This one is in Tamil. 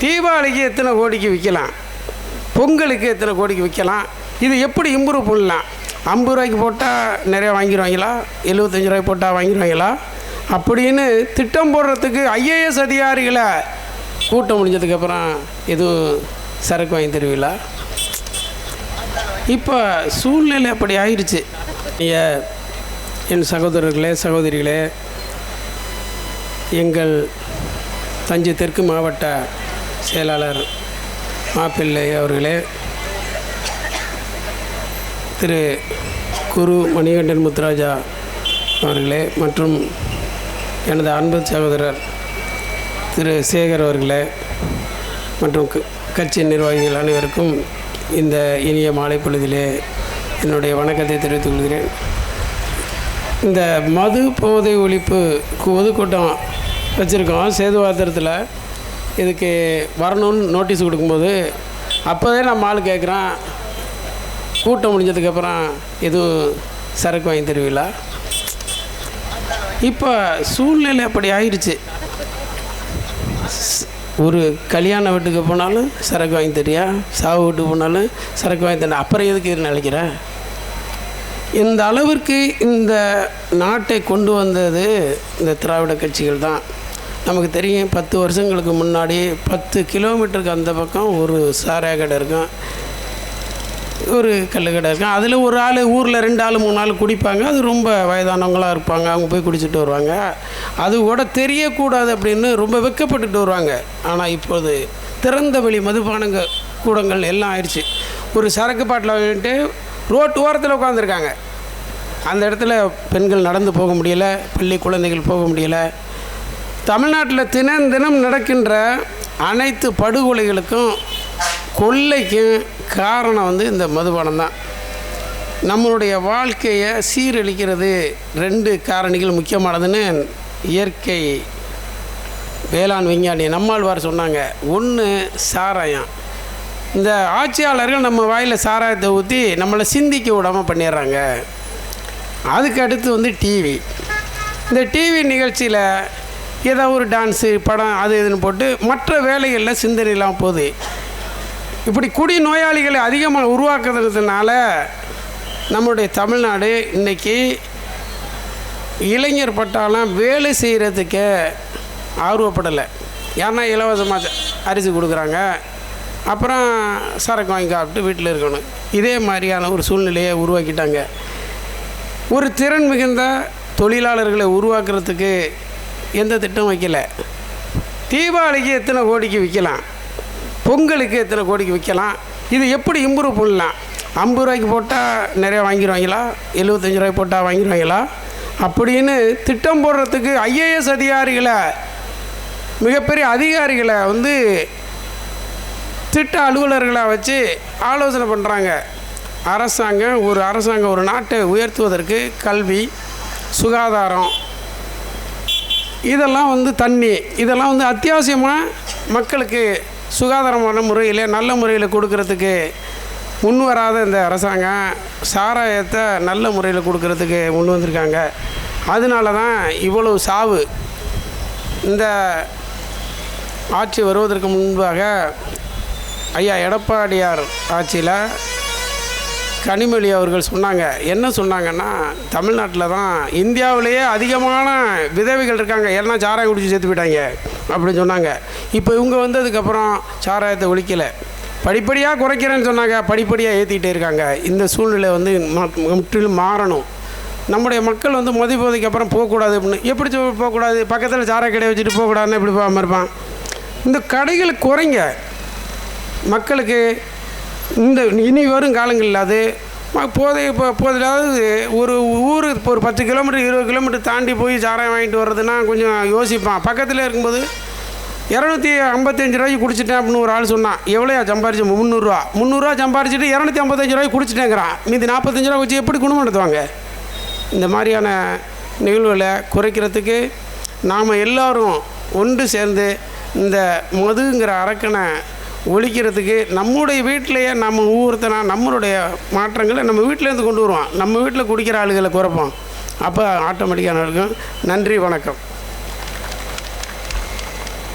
தீபாவளிக்கு எத்தனை கோடிக்கு விற்கலாம்? பொங்கலுக்கு எத்தனை கோடிக்கு விற்கலாம்? இது எப்படி இம்ப்ரூவ் பண்ணலாம்? ஐம்பது ரூபாய்க்கு போட்டால் நிறையா வாங்கிடுவாங்களா? எழுபத்தஞ்சி ரூபாய்க்கு போட்டால் வாங்கிடுவாங்களா? அப்படின்னு திட்டம் போடுறதுக்கு ஐஏஎஸ் அதிகாரிகளை கூட்டம் முடிஞ்சதுக்கப்புறம் எதுவும் சரக்கு வாங்கி தருவீங்களா? இப்போ சூழ்நிலை அப்படி ஆயிடுச்சு நீங்கள் என் சகோதரர்களே சகோதரிகளே எங்கள் தஞ்சை தெற்கு மாவட்ட செயலாளர் மாப்பிள்ளை அவர்களே திரு குரு மணிகண்டன் முத்துராஜா அவர்களே மற்றும் எனது அன்பு சகோதரர் திரு சேகர் அவர்களே மற்றும் க- கட்சி நிர்வாகிகள் அனைவருக்கும் இந்த இனிய மாலை பொழுதிலே என்னுடைய வணக்கத்தை தெரிவித்துக் கொள்கிறேன். இந்த மது போதை ஒழிப்பு பொதுக்கூட்டம் வச்சுருக்கோம். சேதுவாத்திரத்தில் இதுக்கு வரணும்னு நோட்டீஸ் கொடுக்கும்போது அப்போதே நம்ம ஆள் கேட்குறான். கூட்டம் முடிஞ்சதுக்கப்புறம் எதுவும் சரக்கு வாங்கி தருவீங்களா? இப்போ சூழ்நிலை அப்படி ஆயிடுச்சு. ஒரு கல்யாண வீட்டுக்கு போனாலும் சரக்கு வாங்கி தரியா சாவு வீட்டுக்கு போனாலும் சரக்கு வாங்கி தரேன் அப்புறம் எதுக்கு இது நினைக்கிற? இந்த அளவிற்கு இந்த நாட்டை கொண்டு வந்தது இந்த திராவிட கட்சிகள் தான். நமக்கு தெரியும் பத்து வருஷங்களுக்கு முன்னாடி பத்து கிலோமீட்டருக்கு அந்த பக்கம் ஒரு சாராய கடை இருக்கும். ஒரு கல்லுக்கடை இருக்கும். அதில் ஒரு ஆள் ஊரில் ரெண்டு ஆள் மூணு ஆள் குடிப்பாங்க. அது ரொம்ப வயதானவங்களாக இருப்பாங்க. அவங்க போய் குடிச்சிட்டு வருவாங்க. அது கூட தெரியக்கூடாது அப்படின்னு ரொம்ப வெக்கப்பட்டுட்டு வருவாங்க. ஆனால் இப்போது திறந்த வெளி மதுபானங்க கூடங்கள் எல்லாம் ஆயிடுச்சு. ஒரு சரக்கு பாட்டில் வாங்கிட்டு ரோட்டு ஓரத்தில் உட்காந்துருக்காங்க அந்த இடத்துல பெண்கள் நடந்து போக முடியல. பள்ளி குழந்தைகள் போக முடியல. தமிழ்நாட்டில் தினம் தினம் நடக்கின்ற அனைத்து படுகொலைகளுக்கும் கொள்ளைக்கும் காரணம் வந்து இந்த மதுபானம் தான். நம்மளுடைய வாழ்க்கையை சீரழிக்கிறது ரெண்டு காரணிகள் முக்கியமானதுன்னு இயற்கை வேளாண் விஞ்ஞானி நம்மாழ்வார் சொன்னாங்க. ஒன்று சாராயம். இந்த ஆட்சியாளர்கள் நம்ம வாயில் சாராயத்தை ஊற்றி நம்மளை சிந்திக்க விடாமல் பண்ணிடுறாங்க. அதுக்கு அடுத்து வந்து டிவி. இந்த டிவி நிகழ்ச்சியில் ஏதோ ஒரு டான்ஸு படம் அது இதுன்னு போட்டு மற்ற வேலைகளில் சிந்தனை இல்லாமல் போகுது. இப்படி குடி நோயாளிகளை அதிகமாக உருவாக்குறதுனால நம்முடைய தமிழ்நாடு இன்றைக்கி இளைஞர் பட்டாலாம் வேலை செய்கிறதுக்கு ஆர்வப்படலை. ஏன்னா இலவசமாக அரிசி கொடுக்குறாங்க. அப்புறம் சரக்கு வாங்கி சாப்பிட்டு வீட்டில் இருக்கணும். இதே மாதிரியான ஒரு சூழ்நிலையை உருவாக்கிட்டாங்க. ஒரு திறன் மிகுந்த தொழிலாளர்களை உருவாக்குறதுக்கு எந்த திட்டம் வைக்கல. தீபாவளிக்கு எத்தனை கோடிக்கு விற்கலாம் பொங்கலுக்கு எத்தனை கோடிக்கு விற்கலாம் இது எப்படி இம்ப்ரூவ் பண்ணலாம். ஐம்பது ரூபாய்க்கு போட்டால் நிறையா வாங்கிடுவாங்களா? எழுபத்தஞ்சி ரூபாய்க்கு போட்டால் வாங்கிடுவாங்களா? அப்படின்னு திட்டம் போடுறதுக்கு ஐஏஎஸ் அதிகாரிகளை மிகப்பெரிய அதிகாரிகளை வந்து திட்ட அலுவலர்களை வச்சு ஆலோசனை பண்ணுறாங்க அரசாங்கம் ஒரு அரசாங்கம் ஒரு நாட்டை உயர்த்துவதற்கு கல்வி சுகாதாரம் இதெல்லாம் வந்து தண்ணி. இதெல்லாம் வந்து அத்தியாவசியமாக மக்களுக்கு சுகாதாரமான முறையில் நல்ல முறையில் கொடுக்கறதுக்கு முன் வராத இந்த அரசாங்கம் சாராயத்தை நல்ல முறையில் கொடுக்கறதுக்கு முன் வந்திருக்காங்க. அதனால தான் இவ்வளவு சாவு இந்த ஆட்சி வருவதற்கு முன்பாக ஐயா எடப்பாடியார் ஆட்சியில் கனிமொழி அவர்கள் சொன்னாங்க. என்ன சொன்னாங்கன்னா தமிழ்நாட்டில் தான் இந்தியாவிலேயே அதிகமான விதவைகள் இருக்காங்க. எல்லாம் சாராயம் குடிச்சு சேர்த்து போயிட்டாங்க அப்படின்னு சொன்னாங்க. இப்போ இவங்க வந்ததுக்கப்புறம் சாராயத்தை ஒழிக்கலை. படிப்படியாக குறைக்கிறேன்னு சொன்னாங்க. படிப்படியாக ஏற்றிக்கிட்டே இருக்காங்க. இந்த சூழ்நிலை வந்து ம- முற்றிலும் மாறணும். நம்முடைய மக்கள் வந்து மது போதைக்கு அப்புறம் போகக்கூடாது அப்படின்னு. எப்படி போகக்கூடாது? பக்கத்தில் சாராய கடையை வச்சுட்டு போகக்கூடாதுன்னு எப்படி போகாமல் இருப்பான்? இந்த கடைகளை குறைங்க. மக்களுக்கு இந்த இனி வரும் காலங்களில் அது போதைய போதை இப்போ போதையாவது ஒரு ஊர் இப்போ ஒரு பத்து கிலோமீட்டர் இருபது கிலோமீட்டர் தாண்டி போய் சாராயம் வாங்கிட்டு வர்றதுன்னா கொஞ்சம் யோசிப்பான். பக்கத்தில் இருக்கும்போது இரநூத்தி ஐம்பத்தஞ்சு ரூபாய்க்கு குடிச்சிட்டேன் அப்படின்னு ஒரு ஆள் சொன்னான். எவ்வளோயா சம்பாரிச்சு? முந்நூறுரூவா முந்நூறுரூவா சம்பாரிச்சிட்டு இரநூத்தி ஐம்பத்தஞ்சு ரூபாய்க்கு குடிச்சிட்டேங்கிறான். மீதி நாற்பத்தஞ்சு ரூபா வச்சு எப்படி குடும்பம் நடத்துவாங்க? இந்த மாதிரியான நிகழ்வுகளை குறைக்கிறதுக்கு நாம் எல்லோரும் ஒன்று சேர்ந்து இந்த மதுங்கிற அரக்கனை ஒழிக்கிறதுக்கு நம்முடைய வீட்டிலையே நம்ம ஒவ்வொருத்தனா நம்மளுடைய மாற்றங்களை நம்ம வீட்டிலேருந்து கொண்டு வருவோம் நம்ம வீட்டில் குடிக்கிற ஆளுகளை குறைப்போம் அப்போ ஆட்டோமேட்டிக்காக நடக்கும். நன்றி வணக்கம்.